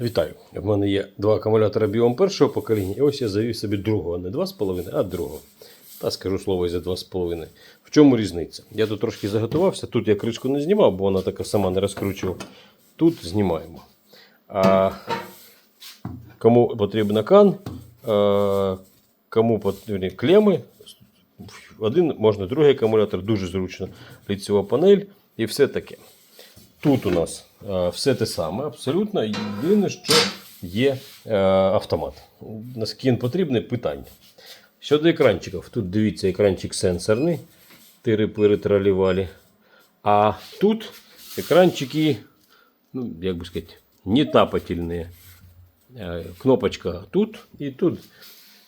Вітаю! В мене є два акумулятора біом першого покоління. І ось я завів собі другого, не 2,5, а другого. Та скажу слово за 2,5. В чому різниця? Я тут трошки заготувався. Тут я кришку не знімав, бо вона така сама не розкручував. Тут знімаємо. А кому потрібен кан, а, кому потрібні клеми, один можна другий акумулятор, дуже зручно. Ліцева панель і все таке. Тут у нас все те саме, абсолютно. Єдине, що є е, автомат. Наскільки він потрібний, питання. Щодо екранчиків, тут дивіться, екранчик сенсорний. Тири-пири тралівалі. А тут екранчики, ну, як би сказати, не тапательні. Е, Кнопочка тут і тут.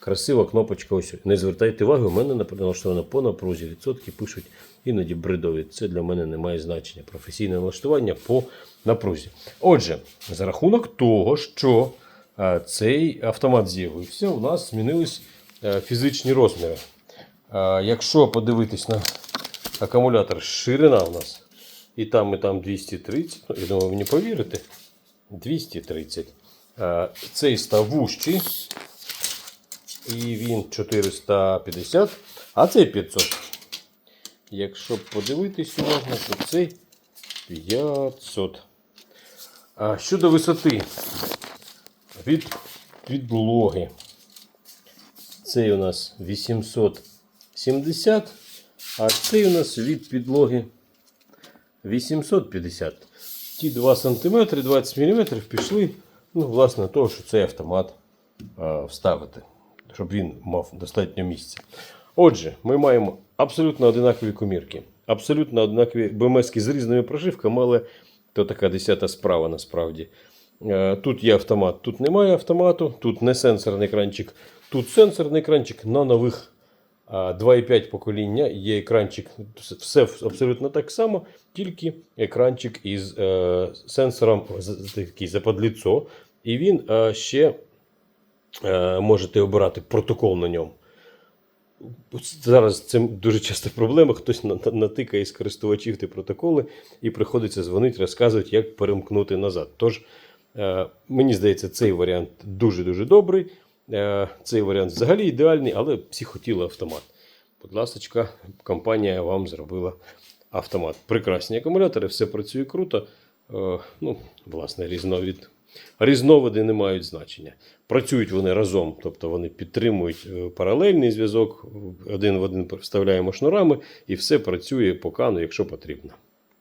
Красива кнопочка. Ось. Не звертайте увагу, у мене налаштовано по напрузі. Відсотки пишуть іноді бредові. Це для мене не має значення. Професійне налаштування по напрузі. Отже, за рахунок того, що е, цей автомат з'явився, у нас змінились е, фізичні розміри. Е, Якщо подивитись на акумулятор, ширина у нас і там, і там 230, ну, я думаю, ви не повірите. 230. Е, Цей став вужчий. І він 450, а цей 500. Якщо подивитись уважно, то цей 500. А щодо висоти від підлоги. Цей у нас 870, а цей у нас від підлоги 850. Ті 2 см 20 мм пішли, ну, власне, того, що цей автомат а, вставити, щоб він мав достатньо місця. Отже, ми маємо абсолютно одинакові комірки, абсолютно одинакові БМСки з різними прошивками, але то така десята справа насправді. Е, Тут є автомат, тут немає автомату, тут не сенсорний екранчик, тут сенсорний екранчик на нових 2,5 покоління є екранчик, все абсолютно так само, тільки екранчик із е, сенсором такий западліцо. І він е, ще можете обирати протокол на ньому. Зараз це дуже часто проблема. Хтось на- на- натикає з користувачів ті протоколи і приходиться дзвонити, розказувати, як перемкнути назад. Тож, е, мені здається, цей варіант дуже-дуже добрий. Е, Цей варіант взагалі ідеальний, але всі хотіли автомат. Будь ласка, компанія вам зробила автомат. Прекрасні акумулятори, все працює круто. Е, Ну, власне, різновид. Різновиди не мають значення. Працюють вони разом, тобто вони підтримують е, паралельний зв'язок, один в один вставляємо шнурами, і все працює по кану, якщо потрібно.